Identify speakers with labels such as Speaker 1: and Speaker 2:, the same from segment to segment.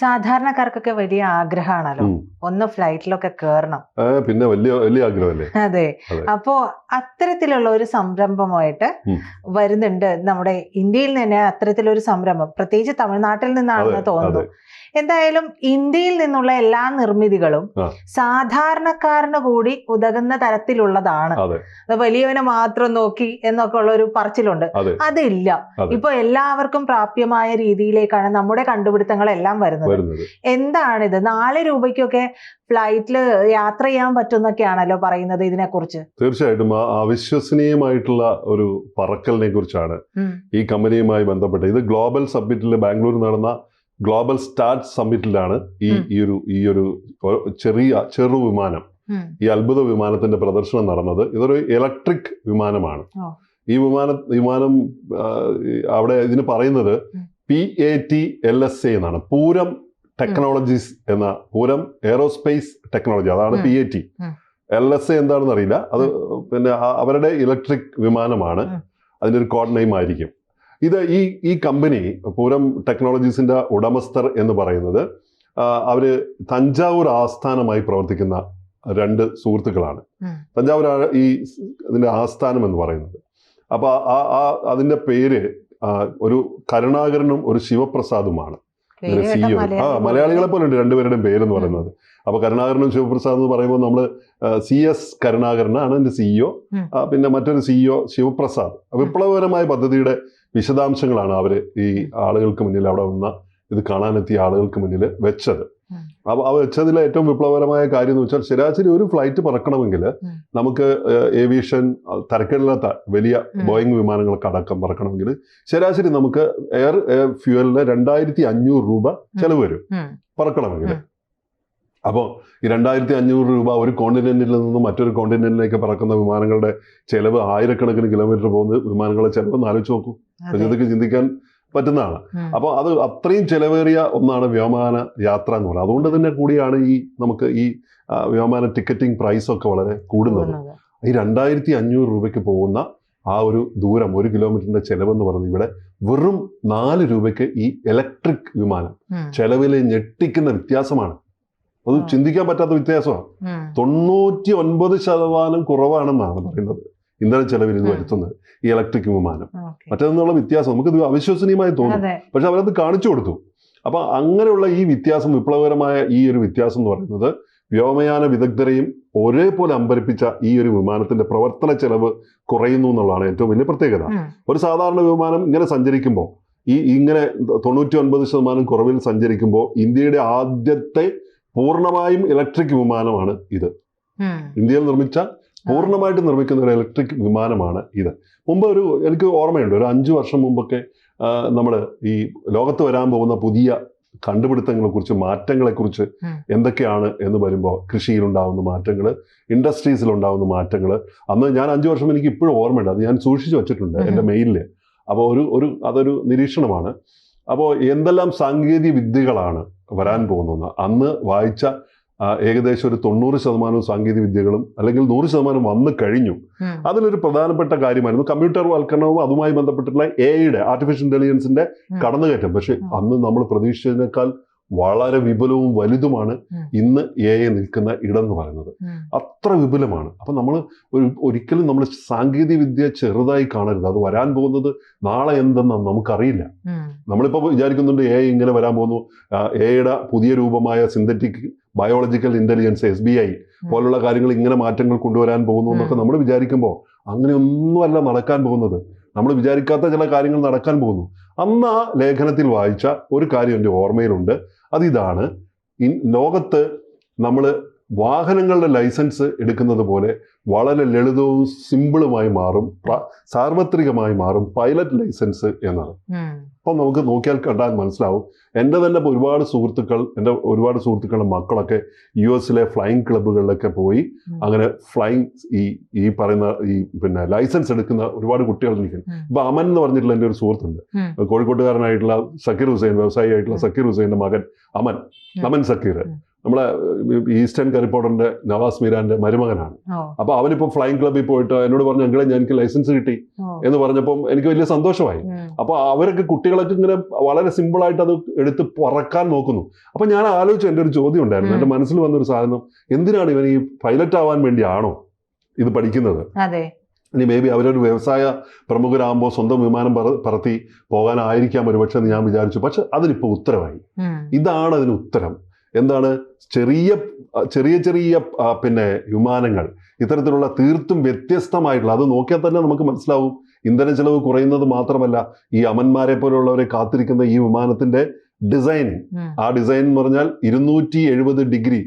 Speaker 1: സാധാരണക്കാർക്കൊക്കെ വലിയ ആഗ്രഹമാണല്ലോ. ഒന്ന് ഫ്ലൈറ്റിലൊക്കെ കയറണം
Speaker 2: പിന്നെ വലിയ വലിയ ആഗ്രഹമല്ലേ?
Speaker 1: അതെ. അപ്പോ അത്തരത്തിലുള്ള ഒരു സംരംഭമായിട്ട് വരുന്നുണ്ട് നമ്മുടെ ഇന്ത്യയിൽ തന്നെ അത്തരത്തിലൊരു സംരംഭം. പ്രത്യേകിച്ച് തമിഴ്നാട്ടിൽ നിന്നാണെന്ന് തോന്നുന്നു. എന്തായാലും ഇന്ത്യയിൽ നിന്നുള്ള എല്ലാ നിർമ്മിതികളും. സാധാരണക്കാരന് കൂടി ഉതകുന്ന തരത്തിലുള്ളതാണ്. വലിയവനെ മാത്രം നോക്കി എന്നൊക്കെ ഉള്ള ഒരു പറച്ചിലുണ്ട്.
Speaker 2: അതെ.
Speaker 1: അതില്ല. ഇപ്പൊ എല്ലാവർക്കും പ്രാപ്യമായ രീതിയിലേക്കാണ് നമ്മുടെ കണ്ടുപിടുത്തങ്ങളെല്ലാം വരുന്നത്.
Speaker 2: വരുന്നത്.
Speaker 1: എന്താണിത്? നാല് രൂപയ്ക്കൊക്കെ ഫ്ലൈറ്റിൽ യാത്ര ചെയ്യാൻ പറ്റുന്നൊക്കെയാണല്ലോ പറയുന്നത് ഇതിനെ
Speaker 2: കുറിച്ച് തീർച്ചയായിട്ടും അവിശ്വസനീയമായിട്ടുള്ള ഒരു പറക്കലിനെ കുറിച്ചാണ് ഈ കമ്പനിയുമായി ബന്ധപ്പെട്ട്. ഇത് ഗ്ലോബൽ സബ്മിറ്റിൽ ബാംഗ്ലൂരിൽ നടന്ന ഗ്ലോബൽ സ്റ്റാർട്ട് സമ്മിറ്റിലാണ് ഈ ഈ ഒരു ഈ ഒരു ചെറിയ ചെറു വിമാനം. ഈ അത്ഭുത വിമാനത്തിന്റെ പ്രദർശനം നടന്നത് ഇതൊരു ഇലക്ട്രിക് വിമാനമാണ്. ഈ വിമാന വിമാനം അവിടെ ഇതിന് പറയുന്നത് P A T L S A എന്നാണ്. പൂരം ടെക്നോളജീസ് എന്ന പൂരം എയറോസ്പേസ് ടെക്നോളജി അതാണ്. P A T L S A എന്താണെന്ന് അറിയില്ല അത് പിന്നെ അവരുടെ ഇലക്ട്രിക് വിമാനമാണ്. അതിന്റെ ഒരു കോഡ് നെയിം ആയിരിക്കും. ഇത് ഈ ഈ കമ്പനി പൂരം ടെക്നോളജീസിന്റെ ഉടമസ്ഥർ എന്ന് പറയുന്നത് അവർ തഞ്ചാവൂർ ആസ്ഥാനമായി പ്രവർത്തിക്കുന്ന രണ്ട് സുഹൃത്തുക്കളാണ്. തഞ്ചാവൂർ ഈ അതിന്റെ ഇതിന്റെ ആസ്ഥാനം എന്ന് പറയുന്നത്. അപ്പൊ ആ ആ അതിന്റെ പേര് ഒരു കരുണാകരനും ഒരു ശിവപ്രസാദുമാണ്. സിഇഒ ആ മലയാളികളെ പോലെ ഉണ്ട് രണ്ടുപേരുടെയും പേരെന്ന് പറയുന്നത്. അപ്പൊ കരുണാകരനും ശിവപ്രസാദ് എന്ന് പറയുമ്പോൾ നമ്മൾ സി എസ് കരുണാകരനാണ് എന്റെ സിഇഒ പിന്നെ മറ്റൊരു സിഇഒ ശിവപ്രസാദ്. വിപ്ലവകരമായ പദ്ധതിയുടെ വിശദാംശങ്ങളാണ് അവർ ഈ ആളുകൾക്ക് മുന്നിൽ അവിടെ വന്ന ഇത് കാണാനെത്തിയ ആളുകൾക്ക് മുന്നിൽ വെച്ചത്.
Speaker 1: അപ്പോൾ
Speaker 2: അപ്പൊ ആ വെച്ചതിലെ ഏറ്റവും വിപ്ലവകരമായ കാര്യം എന്ന് വെച്ചാൽ ശരാശരി ഒരു ഫ്ലൈറ്റ് പറക്കണമെങ്കിൽ നമുക്ക് ഏവിയേഷൻ തരക്കേടില്ലാത്ത വലിയ. ബോയിങ് വിമാനങ്ങളൊക്കെ അടക്കം പറക്കണമെങ്കിൽ ശരാശരി നമുക്ക് എയർ ഫ്യൂവലിന് രണ്ടായിരത്തി അഞ്ഞൂറ് രൂപ ചെലവ് വരും പറക്കണമെങ്കിൽ. അപ്പോൾ ഈ രണ്ടായിരത്തി അഞ്ഞൂറ് രൂപ ഒരു കോണ്ടിനെന്റിൽ നിന്ന് മറ്റൊരു കോണ്ടിനെന്റിലേക്ക് പറക്കുന്ന വിമാനങ്ങളുടെ ചെലവ് ആയിരക്കണക്കിന് കിലോമീറ്റർ പോകുന്ന വിമാനങ്ങളുടെ ചെലവ് ഒന്ന് ആലോചിച്ച് നോക്കൂ. ഇതൊക്കെ ചിന്തിക്കാൻ പറ്റുന്നതാണ്. അപ്പോൾ അത് അത്രയും ചെലവേറിയ ഒന്നാണ് വ്യോമാന യാത്ര എന്ന് പറയുന്നത് അതുകൊണ്ട് തന്നെ കൂടിയാണ് ഈ നമുക്ക് ഈ വ്യോമാന വ്യോമയാന ടിക്കറ്റിംഗ് പ്രൈസ് ഒക്കെ വളരെ കൂടുന്നത് ഈ രണ്ടായിരത്തി അഞ്ഞൂറ് രൂപയ്ക്ക് പോകുന്ന ആ ഒരു ദൂരം ഒരു കിലോമീറ്ററിന്റെ ചെലവെന്ന് പറയുന്നത് ഇവിടെ വെറും നാല് രൂപയ്ക്ക് ഈ ഇലക്ട്രിക് വിമാനം. ചെലവിലെ ഞെട്ടിക്കുന്ന വ്യത്യാസമാണ് അത് ചിന്തിക്കാൻ പറ്റാത്ത വ്യത്യാസമാണ്. തൊണ്ണൂറ്റി ഒൻപത് ശതമാനം കുറവാണെന്നാണ് പറയുന്നത്. ഇന്ധന ചെലവിൽ ഇത്. വരുത്തുന്നത്. ഈ ഇലക്ട്രിക് വിമാനം.
Speaker 1: മറ്റേതെന്നുള്ള
Speaker 2: വ്യത്യാസം വ്യത്യാസം നമുക്കിത് അവിശ്വസനീയമായി തോന്നും. പക്ഷെ അവരത് കാണിച്ചു കൊടുത്തു. അപ്പൊ അങ്ങനെയുള്ള ഈ വ്യത്യാസം വിപ്ലവകരമായ ഈ ഒരു വ്യത്യാസം എന്ന് പറയുന്നത് വ്യോമയാന വിദഗ്ധരെയും ഒരേപോലെ അമ്പരിപ്പിച്ച ഈ ഒരു വിമാനത്തിന്റെ പ്രവർത്തന ചെലവ് കുറയുന്നു എന്നുള്ളതാണ് ഏറ്റവും വലിയ പ്രത്യേകത. ഒരു സാധാരണ വിമാനം ഇങ്ങനെ സഞ്ചരിക്കുമ്പോൾ ഈ ഇങ്ങനെ തൊണ്ണൂറ്റി ഒൻപത് ശതമാനം കുറവിൽ സഞ്ചരിക്കുമ്പോൾ ഇന്ത്യയുടെ ആദ്യത്തെ പൂർണമായും ഇലക്ട്രിക് വിമാനമാണ് ഇത്. ഇന്ത്യയിൽ നിർമ്മിച്ച പൂർണമായിട്ട് നിർമ്മിക്കുന്ന ഒരു ഇലക്ട്രിക് വിമാനമാണ് ഇത്. മുമ്പ് ഒരു എനിക്ക് ഓർമ്മയുണ്ട് ഒരു അഞ്ചു വർഷം മുമ്പൊക്കെ നമ്മൾ ഈ ലോകത്ത് വരാൻ പോകുന്ന പുതിയ കണ്ടുപിടുത്തങ്ങളെ കുറിച്ച് മാറ്റങ്ങളെ കുറിച്ച് എന്തൊക്കെയാണ് എന്ന് വരുമ്പോൾ കൃഷിയിലുണ്ടാവുന്ന മാറ്റങ്ങൾ ഇൻഡസ്ട്രീസിലുണ്ടാവുന്ന മാറ്റങ്ങൾ അന്ന് ഞാൻ അഞ്ചു വർഷം എനിക്ക് ഇപ്പോഴും ഓർമ്മയുണ്ട് അത് ഞാൻ സൂക്ഷിച്ചു വെച്ചിട്ടുണ്ട്. എന്റെ മെയിലിൽ അപ്പോൾ ഒരു ഒരു അതൊരു നിരീക്ഷണമാണ്. അപ്പോൾ എന്തെല്ലാം സാങ്കേതിക വിദ്യകളാണ് വരാൻ പോകുന്നു അന്ന് വായിച്ച ഏകദേശം ഒരു തൊണ്ണൂറ് ശതമാനം സാങ്കേതിക വിദ്യകളും അല്ലെങ്കിൽ നൂറ് ശതമാനം വന്നു കഴിഞ്ഞു. അതിലൊരു പ്രധാനപ്പെട്ട കാര്യമായിരുന്നു കമ്പ്യൂട്ടർ വൽക്കരണവും അതുമായി ബന്ധപ്പെട്ടിട്ടുള്ള എയുടെ ആർട്ടിഫിഷ്യൽ ഇന്റലിജൻസിന്റെ. കടന്നുകയറ്റം പക്ഷെ. അന്ന് നമ്മൾ പ്രതീക്ഷിച്ചതിനേക്കാൾ വളരെ വിപുലവും വലുതുമാണ് ഇന്ന് എ നിൽക്കുന്ന ഇടം എന്ന് പറയുന്നത്. അത്ര വിപുലമാണ്. അപ്പൊ നമ്മൾ ഒരു ഒരിക്കലും നമ്മൾ സാങ്കേതിക വിദ്യ ചെറുതായി കാണരുത്. അത് വരാൻ പോകുന്നത് നാളെ എന്തെന്ന് നമുക്കറിയില്ല.
Speaker 1: നമ്മളിപ്പോ
Speaker 2: നമ്മളിപ്പോൾ വിചാരിക്കുന്നുണ്ട് എ ഇങ്ങനെ വരാൻ പോകുന്നു. എയുടെ പുതിയ രൂപമായ synthetic biological intelligence S B I പോലുള്ള കാര്യങ്ങൾ ഇങ്ങനെ മാറ്റങ്ങൾ കൊണ്ടുവരാൻ പോകുന്നു എന്നൊക്കെ നമ്മൾ വിചാരിക്കുമ്പോൾ അങ്ങനെയൊന്നുമല്ല നടക്കാൻ പോകുന്നത്. നമ്മൾ വിചാരിക്കാത്ത ചില കാര്യങ്ങൾ നടക്കാൻ പോകുന്നു. അന്ന് ആ ലേഖനത്തിൽ വായിച്ച ഒരു കാര്യം എന്റെ ഓർമ്മയിലുണ്ട്. അതിതാണ് ലോകത്ത് നമ്മൾ വാഹനങ്ങളുടെ ലൈസൻസ് എടുക്കുന്നത് പോലെ വളരെ ലളിതവും സിമ്പിളുമായി മാറും സാർവത്രികമായി മാറും പൈലറ്റ് ലൈസൻസ് എന്നാണ്. അപ്പം നമുക്ക് നോക്കിയാൽ കണ്ടാൽ മനസ്സിലാവും എന്റെ തന്നെ ഒരുപാട് സുഹൃത്തുക്കൾ എന്റെ ഒരുപാട് സുഹൃത്തുക്കളുടെ മക്കളൊക്കെ യു എസിലെ ഫ്ലൈയിങ് ക്ലബ്ബുകളിലൊക്കെ പോയി അങ്ങനെ ഫ്ലൈയിങ് ഈ ഈ പറയുന്ന ഈ പിന്നെ ലൈസൻസ് എടുക്കുന്ന ഒരുപാട് കുട്ടികൾ
Speaker 1: നിൽക്കുന്നു.
Speaker 2: ഇപ്പൊ അമൻ എന്ന് പറഞ്ഞിട്ടുള്ള എന്റെ ഒരു സുഹൃത്തുണ്ട്. കോഴിക്കോട്ടുകാരനായിട്ടുള്ള സക്കീർ ഹുസൈൻ വ്യവസായിയായിട്ടുള്ള. സക്കീർ ഹുസൈന്റെ മകൻ അമൻ അമൻ സക്കീർ. നമ്മളെ ഈസ്റ്റേൺ കരിപ്പോടന്റെ നവാസ് മീരാന്റെ മരുമകനാണ്. അപ്പൊ അവനിപ്പോ ഫ്ലൈങ് ക്ലബ്ബിൽ പോയിട്ട് എന്നോട് പറഞ്ഞു അങ്കിളെ ഞാൻ എനിക്ക് ലൈസൻസ് കിട്ടി എന്ന് പറഞ്ഞപ്പോൾ എനിക്ക് വലിയ സന്തോഷമായി. അപ്പൊ അവരൊക്കെ കുട്ടികളൊക്കെ ഇങ്ങനെ വളരെ സിമ്പിൾ ആയിട്ട് അത് എടുത്ത് പറക്കാൻ നോക്കുന്നു. അപ്പൊ ഞാൻ ആലോചിച്ചു എന്റെ ഒരു ചോദ്യം ഉണ്ടായിരുന്നു.
Speaker 1: എന്റെ
Speaker 2: എന്റെ മനസ്സിൽ വന്നൊരു സാധനം എന്തിനാണ് ഇവൻ ഈ പൈലറ്റ് ആവാൻ വേണ്ടിയാണോ ഇത് പഠിക്കുന്നത്? ഇനി മേ ബി അവരൊരു വ്യവസായ പ്രമുഖരാകുമ്പോൾ സ്വന്തം വിമാനം പറ- പറത്തി പോകാനായിരിക്കാം ഒരുപക്ഷെ എന്ന് ഞാൻ വിചാരിച്ചു. പക്ഷെ അതിനിപ്പോൾ
Speaker 1: ഉത്തരമായി.
Speaker 2: ഇതാണ് അതിന് ഉത്തരം. എന്താണ്? ചെറിയ ചെറിയ ചെറിയ പിന്നെ വിമാനങ്ങൾ. ഇത്തരത്തിലുള്ള തീർത്തും വ്യത്യസ്തമായിട്ടുള്ള അത് നോക്കിയാൽ തന്നെ നമുക്ക് മനസ്സിലാവും. ഇന്ധന ചെലവ് കുറയുന്നത് മാത്രമല്ല ഈ അമന്മാരെ പോലുള്ളവരെ കാത്തിരിക്കുന്ന ഈ വിമാനത്തിന്റെ
Speaker 1: ഡിസൈൻ.
Speaker 2: ആ ഡിസൈൻ എന്ന് പറഞ്ഞാൽ ഇരുന്നൂറ്റി എഴുപത് ഡിഗ്രി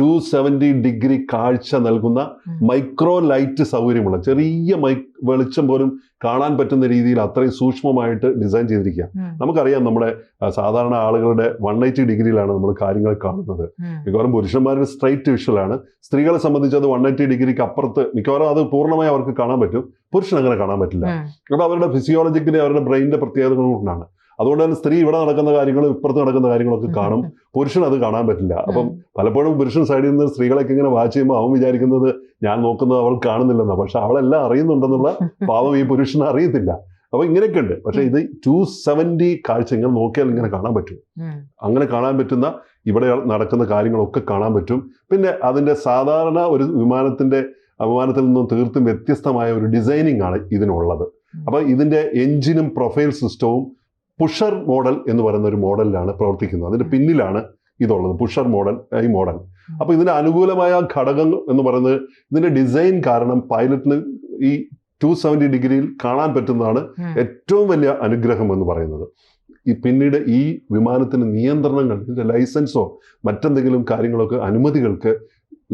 Speaker 2: ടു സെവന്റി ഡിഗ്രി കാഴ്ച നൽകുന്ന മൈക്രോ ലൈറ്റ് സൗകര്യമുള്ള ചെറിയ മൈ വെളിച്ചം പോലും കാണാൻ പറ്റുന്ന രീതിയിൽ അത്രയും സൂക്ഷ്മമായിട്ട് ഡിസൈൻ ചെയ്തിരിക്കുക നമുക്കറിയാം നമ്മുടെ സാധാരണ ആളുകളുടെ വൺ എയ്റ്റി ഡിഗ്രിയിലാണ് നമ്മൾ കാര്യങ്ങൾ കാണുന്നത്. മിക്കവാറും പുരുഷന്മാരുടെ സ്ട്രൈറ്റ് വിഷ്വലാണ് സ്ത്രീകളെ സംബന്ധിച്ച് അത് വൺ എയ്റ്റി ഡിഗ്രിക്ക് അപ്പുറത്ത് മിക്കവാറും അത് പൂർണമായി അവർക്ക് കാണാൻ പറ്റും. പുരുഷൻ അങ്ങനെ കാണാൻ പറ്റില്ല.
Speaker 1: അപ്പോൾ
Speaker 2: അത് അവരുടെ ഫിസിയോളജിക്കലി അവരുടെ ബ്രെയിനിന്റെ പ്രത്യേകതകൾ കൊണ്ടാണ്. അതുകൊണ്ട് തന്നെ സ്ത്രീ ഇവിടെ നടക്കുന്ന കാര്യങ്ങൾ ഇപ്പുറത്ത് നടക്കുന്ന കാര്യങ്ങളൊക്കെ കാണും. പുരുഷൻ അത് കാണാൻ പറ്റില്ല. അപ്പം പലപ്പോഴും പുരുഷൻ സൈഡിൽ നിന്ന് സ്ത്രീകളൊക്കെ ഇങ്ങനെ വാച്ച് ചെയ്യുമ്പോൾ അവൻ വിചാരിക്കുന്നത് ഞാൻ നോക്കുന്നത് അവൾ കാണുന്നില്ലെന്നാ. പക്ഷെ അവളെല്ലാം അറിയുന്നുണ്ടെന്നുള്ള പാവം ഈ പുരുഷൻ അറിയത്തില്ല. അപ്പൊ ഇങ്ങനെയൊക്കെ ഉണ്ട്. പക്ഷെ ഇത് ടു സെവന്റി കാഴ്ച ഇങ്ങനെ നോക്കിയാൽ ഇങ്ങനെ കാണാൻ പറ്റും. അങ്ങനെ കാണാൻ പറ്റുന്ന ഇവിടെ നടക്കുന്ന കാര്യങ്ങളൊക്കെ കാണാൻ പറ്റും. പിന്നെ അതിന്റെ സാധാരണ ഒരു വിമാനത്തിന്റെ വിമാനത്തിൽ നിന്നും തീർത്തും വ്യത്യസ്തമായ ഒരു ഡിസൈനിങ് ആണ് ഇതിനുള്ളത്. അപ്പൊ ഇതിന്റെ എഞ്ചിനും പ്രൊഫൈൽ സിസ്റ്റവും പുഷർ മോഡൽ എന്ന് പറയുന്ന ഒരു മോഡലിലാണ് പ്രവർത്തിക്കുന്നത്. അതിന്റെ പിന്നിലാണ് ഇതുള്ളത് പുഷർ മോഡൽ ഈ മോഡൽ. അപ്പൊ ഇതിന് അനുകൂലമായ ഘടകം എന്ന് പറയുന്നത് ഇതിന്റെ ഡിസൈൻ കാരണം പൈലറ്റിന് ഈ ടു സെവന്റി ഡിഗ്രിയിൽ കാണാൻ പറ്റുന്നതാണ് ഏറ്റവും വലിയ അനുഗ്രഹം എന്ന് പറയുന്നത്. ഈ പിന്നീട് ഈ വിമാനത്തിന് നിയന്ത്രണങ്ങൾ ഇതിന്റെ ലൈസൻസോ മറ്റെന്തെങ്കിലും കാര്യങ്ങളൊക്കെ അനുമതികൾക്ക്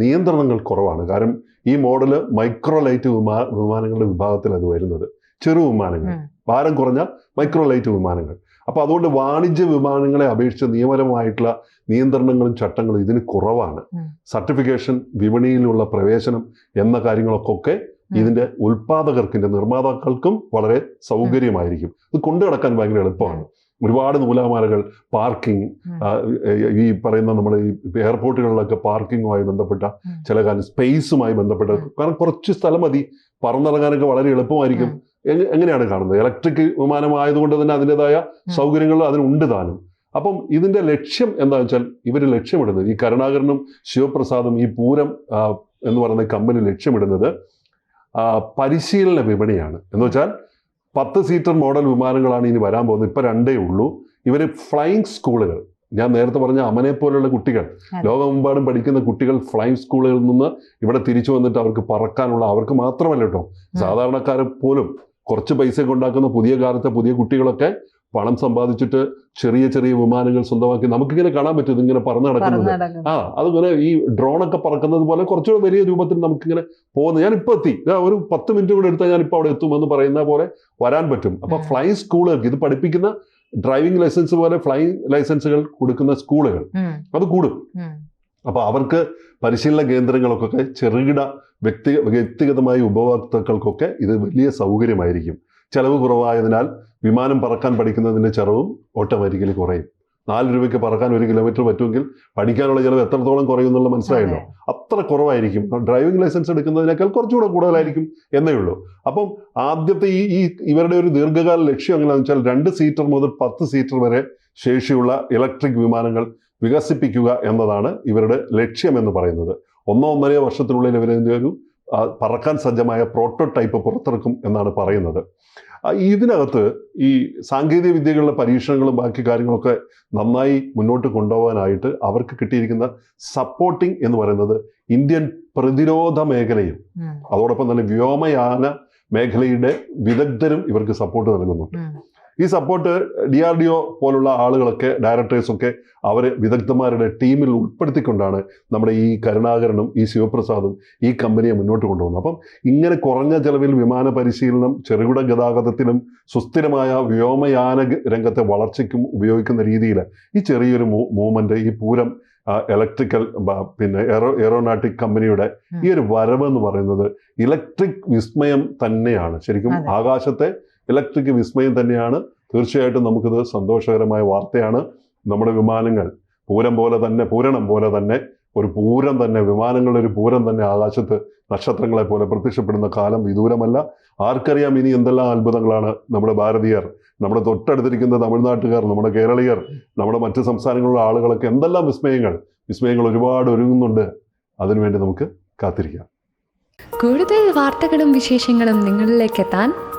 Speaker 2: നിയന്ത്രണങ്ങൾ കുറവാണ്. കാരണം ഈ മോഡൽ മൈക്രോ ലൈറ്റ് വിമാ വിമാനങ്ങളുടെ വിഭാഗത്തിൽ അത് വരുന്നത്. ചെറു വിമാനങ്ങൾ. ഭാരം കുറഞ്ഞ മൈക്രോ ലൈറ്റ് വിമാനങ്ങൾ. അപ്പൊ അതുകൊണ്ട് വാണിജ്യ വിമാനങ്ങളെ അപേക്ഷിച്ച് നിയമപരമായിട്ടുള്ള നിയന്ത്രണങ്ങളും ചട്ടങ്ങളും ഇതിന് കുറവാണ്. സർട്ടിഫിക്കേഷൻ വിപണിയിലുള്ള പ്രവേശനം എന്ന കാര്യങ്ങളൊക്കെ ഇതിന്റെ ഉൽപാദകർക്കിന്റെ നിർമ്മാതാക്കൾക്കും വളരെ സൗകര്യമായിരിക്കും. ഇത് കൊണ്ടു നടക്കാൻ ഭയങ്കര എളുപ്പമാണ്. ഒരുപാട് നൂലാമാലകൾ പാർക്കിംഗ് ഈ പറയുന്ന നമ്മൾ ഈ എയർപോർട്ടുകളിലൊക്കെ പാർക്കിങ്ങുമായി ബന്ധപ്പെട്ട ചില കാര്യം സ്പേസുമായി ബന്ധപ്പെട്ട കാരണം കുറച്ച് സ്ഥലം മതി. പറന്നിറങ്ങാനൊക്കെ വളരെ എളുപ്പമായിരിക്കും. എങ്ങനെയാണ് കാണുന്നത്? ഇലക്ട്രിക് വിമാനമായതുകൊണ്ട് തന്നെ
Speaker 1: അതിന്റെതായ
Speaker 2: സൗകര്യങ്ങൾ അതിനുണ്ട് താനും. അപ്പം ഇതിന്റെ ലക്ഷ്യം എന്താണെന്ന് വെച്ചാൽ ഇവർ ലക്ഷ്യമിടുന്നത്. ഈ കരുണാകരനും ശിവപ്രസാദും ഈ പൂരം എന്ന് പറയുന്ന കമ്പനി ലക്ഷ്യമിടുന്നത് പരിശീലന വിപണിയാണ്. എന്ന് വെച്ചാൽ പത്ത് സീറ്റർ മോഡൽ വിമാനങ്ങളാണ് ഇനി വരാൻ പോകുന്നത്. ഇപ്പൊ രണ്ടേ ഉള്ളൂ. ഇവർ ഫ്ലൈയിങ് സ്കൂളുകൾ ഞാൻ നേരത്തെ പറഞ്ഞ അമനെ പോലുള്ള കുട്ടികൾ. ലോകമെമ്പാടും പഠിക്കുന്ന കുട്ടികൾ ഫ്ലൈയിങ് സ്കൂളുകളിൽ നിന്ന് ഇവിടെ തിരിച്ചു വന്നിട്ട് അവർക്ക് പറക്കാനുള്ള അവർക്ക് മാത്രമല്ല കേട്ടോ. സാധാരണക്കാരെ പോലും കുറച്ച് പൈസ കൊണ്ടാക്കുന്ന പുതിയ കാലത്തെ പുതിയ കുട്ടികളൊക്കെ പണം സമ്പാദിച്ചിട്ട് ചെറിയ ചെറിയ വിമാനങ്ങൾ സ്വന്തമാക്കി നമുക്കിങ്ങനെ കാണാൻ പറ്റും ഇങ്ങനെ പറന്ന് നടക്കുന്നത്. ആ അതിങ്ങനെ ഈ ഡ്രോണൊക്കെ പറക്കുന്നത് പോലെ കുറച്ചുകൂടെ വലിയ രൂപത്തിൽ നമുക്കിങ്ങനെ പോകുന്നത് ഞാൻ ഇപ്പൊ എത്തി. ഒരു പത്ത് മിനിറ്റ് കൂടെ എടുത്താൽ ഞാൻ ഇപ്പൊ അവിടെ എത്തുമെന്ന് പറയുന്ന പോലെ വരാൻ പറ്റും. അപ്പൊ ഫ്ലൈ സ്കൂളുകൾക്ക് ഇത് പഠിപ്പിക്കുന്ന ഡ്രൈവിംഗ് ലൈസൻസ് പോലെ ഫ്ലൈ ലൈസൻസുകൾ കൊടുക്കുന്ന സ്കൂളുകൾ അത് കൂടും. അപ്പൊ അവർക്ക് പരിശീലന കേന്ദ്രങ്ങൾക്കൊക്കെ ചെറുകിട വ്യക്തി വ്യക്തിഗതമായ ഉപഭോക്താക്കൾക്കൊക്കെ ഇത് വലിയ സൗകര്യമായിരിക്കും. ചെലവ് കുറവായതിനാൽ വിമാനം പറക്കാൻ പഠിക്കുന്നതിന്റെ ചെലവും ഓട്ടോമാറ്റിക്കലി കുറയും. നാല് രൂപയ്ക്ക് പറക്കാൻ ഒരു കിലോമീറ്റർ പറ്റുമെങ്കിൽ പഠിക്കാനുള്ള ചിലവ് എത്രത്തോളം കുറയും എന്നുള്ള മനസ്സിലായല്ലോ? അത്ര കുറവായിരിക്കും. ഡ്രൈവിംഗ് ലൈസൻസ് എടുക്കുന്നതിനേക്കാൾ കുറച്ചുകൂടെ കൂടുതലായിരിക്കും എന്നേ ഉള്ളൂ. അപ്പം ആദ്യത്തെ ഈ ഈ ഇവരുടെ ഒരു ദീർഘകാല ലക്ഷ്യം എങ്ങനെയാണെന്ന് വെച്ചാൽ രണ്ട് സീറ്റർ മുതൽ പത്ത് സീറ്റർ വരെ ശേഷിയുള്ള ഇലക്ട്രിക് വിമാനങ്ങൾ വികസിപ്പിക്കുക എന്നതാണ് ഇവരുടെ ലക്ഷ്യം എന്ന് പറയുന്നത്. ഒന്നോ ഒന്നര വർഷത്തിനുള്ളിൽ ഇവരതിന്റെ ഒരു പറക്കാൻ സജ്ജമായ പ്രോട്ടോടൈപ്പ് പുറത്തിറക്കും എന്നാണ് പറയുന്നത്. ഇതിനകത്ത് ഈ സാങ്കേതിക വിദ്യകളുടെ പരീക്ഷണങ്ങളും ബാക്കി കാര്യങ്ങളൊക്കെ നന്നായി മുന്നോട്ട് കൊണ്ടുപോകാനായിട്ട് അവർക്ക് കിട്ടിയിരിക്കുന്ന സപ്പോർട്ടിംഗ് എന്ന് പറയുന്നത് ഇന്ത്യൻ പ്രതിരോധ മേഖലയും അതോടൊപ്പം തന്നെ വ്യോമയാന മേഖലയുടെ വിദഗ്ധരും ഇവർക്ക് സപ്പോർട്ട് നൽകുന്നു
Speaker 1: ഉം.
Speaker 2: ഈ support D R D O പോലുള്ള ആളുകളൊക്കെ ഡയറക്ടേഴ്സൊക്കെ അവരെ വിദഗ്ധന്മാരുടെ ടീമിൽ ഉൾപ്പെടുത്തിക്കൊണ്ടാണ് നമ്മുടെ ഈ കരുണാകരനും ഈ ശിവപ്രസാദും ഈ കമ്പനിയെ മുന്നോട്ട് കൊണ്ടുപോകുന്നത്. അപ്പം ഇങ്ങനെ കുറഞ്ഞ ചെലവിൽ വിമാന പരിശീലനം ചെറുകിട ഗതാഗതത്തിനും സുസ്ഥിരമായ വ്യോമയാന രംഗത്തെ വളർച്ചയ്ക്കും ഉപയോഗിക്കുന്ന രീതിയിൽ ഈ ചെറിയൊരു മൂവ്മെന്റ് ഈ പൂരം ഇലക്ട്രിക്കൽ പിന്നെ എറോ എറോനാട്ടിക് കമ്പനിയുടെ ഈ ഒരു വരവ് എന്ന് പറയുന്നത് ഇലക്ട്രിക് വിസ്മയം തന്നെയാണ്. ശരിക്കും ആകാശത്തെ ഇലക്ട്രിക് വിസ്മയം തന്നെയാണ്. തീർച്ചയായിട്ടും നമുക്കിത് സന്തോഷകരമായ വാർത്തയാണ്. നമ്മുടെ വിമാനങ്ങൾ പൂരം പോലെ തന്നെ പൂരണം പോലെ തന്നെ ഒരു പൂരം തന്നെ വിമാനങ്ങളുടെ ഒരു പൂരം തന്നെ ആകാശത്ത് നക്ഷത്രങ്ങളെ പോലെ പ്രത്യക്ഷപ്പെടുന്ന കാലം വിദൂരമല്ല. ആർക്കറിയാം ഇനി എന്തെല്ലാം അത്ഭുതങ്ങളാണ് നമ്മുടെ ഭാരതീയർ നമ്മുടെ തൊട്ടടുത്തിരിക്കുന്ന തമിഴ്നാട്ടുകാർ നമ്മുടെ കേരളീയർ നമ്മുടെ മറ്റ് സംസ്ഥാനങ്ങളിലുള്ള ആളുകളൊക്കെ എന്തെല്ലാം വിസ്മയങ്ങൾ? വിസ്മയങ്ങൾ ഒരുപാട് ഒരുങ്ങുന്നുണ്ട്. അതിനുവേണ്ടി നമുക്ക് കാത്തിരിക്കാം.
Speaker 3: കൂടുതൽ വാർത്തകളും വിശേഷങ്ങളും നിങ്ങളിലേക്ക് എത്താൻ